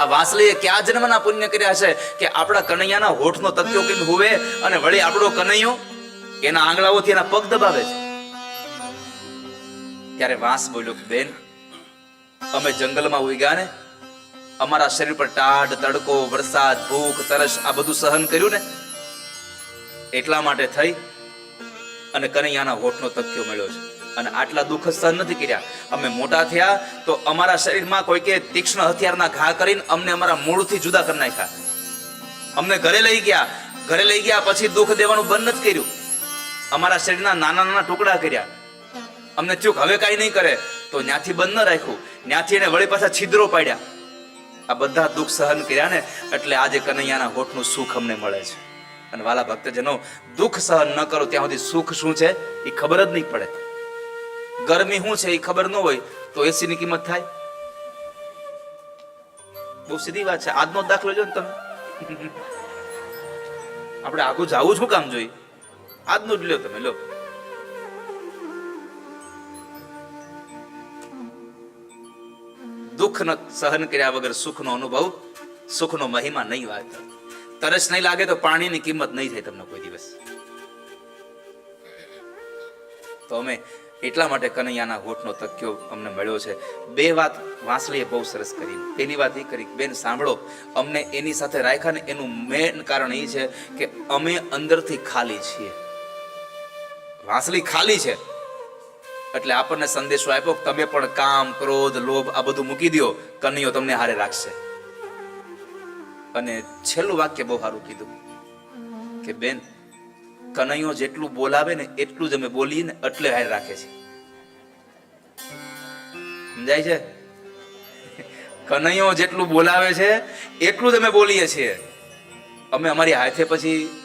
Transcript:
આ વાસલીએ ક્યાં જન્મના પુણ્ય કર્યા છે કે આપણા કનૈયાના હોઠનો તથ્યો કરીને હોવે અને વળી આપણો કનૈયો એના આંગળાઓથી એના પગ દબાવે છે? ત્યારે વાંસ બોલ્યો બેન, અમે જંગલમાં ઉઈ ને, અમારા શરીર પર ટાઢ, તડકો, વરસાદ, ભૂખ, તરસ આ બધું સહન કર્યું ને, એટલા માટે થઈ અને કનૈયાના હોઠનો તથ્યો મળ્યો છે. અને આટલા દુઃખ સહન નથી કર્યા. અમે મોટા થયા તો અમારા શરીરમાં કોઈકે તીક્ષ્ણ હથિયારના ઘા કરીને અમને અમારા મૂળથી જુદા કરી નાખ્યા. અમને ઘરે લઈ ગયા. ઘરે લઈ ગયા પછી દુઃખ દેવાનું બંધ નથી કર્યું. અમારા શરીરના નાના નાના ટુકડા કર્યા. અમને ચૂક હવે કાંઈ નહીં કરે. તો ન્યાથી બંધ ન રાખ્યું. ન્યાથી એને વળી પાછા છિદ્રો પાડ્યા. આ બધા દુઃખ સહન કર્યા ને એટલે આજે કનૈયાના હોઠનું સુખ અમને મળે છે. અને વાલા ભક્તજનો, દુઃખ સહન ન કરો ત્યાં સુધી સુખ શું છે એ ખબર જ નહીં પડે. ગરમી શું છે એ ખબર ન હોય તો એસી ની કિંમત થાય. બહુ સીધી વાત છે. આજનો દાખલો જો તમે. આપણે આગું જાવું શું કામ જોઈએ? આજનું જ લ્યો તમે લો દુઃખ ન સહન કર્યા વગર સુખનો અનુભવ, સુખનો મહિમા નહીં વાત તરસ નહીં લાગે તો પાણીની કિંમત નહીં થાય તમને કોઈ દિવસ. તો અમે એટલા માટે કનૈયાના હોઠનો તક્યો અમને મળ્યો છે. બે વાત વાંસળીએ બહુ સરસ કરી. પહેલી વાત એ કરી, બેન, સાંભળો, અમને એની સાથે રાખ્યા ને એનું મેન કારણ એ છે કે અમે અંદરથી ખાલી છીએ. વાંસળી ખાલી છે. એટલે આપણને સંદેશો આપ્યો કે તમે પણ કામ, ક્રોધ, લોભ આ બધું મૂકી દો કનૈયો તમને હારે રાખશે. અને છેલ્લું વાક્ય બહુ સારું કીધું કે, બેન કનૈયો જેટલું બોલાવે ને એટલું જ અમે બોલીએ ને એટલે હાર રાખે છે. સમજાય છે? કનૈયો જેટલું બોલાવે છે, એટલું જ અમે બોલીએ છીએ. અમે અમારી હાથે પછી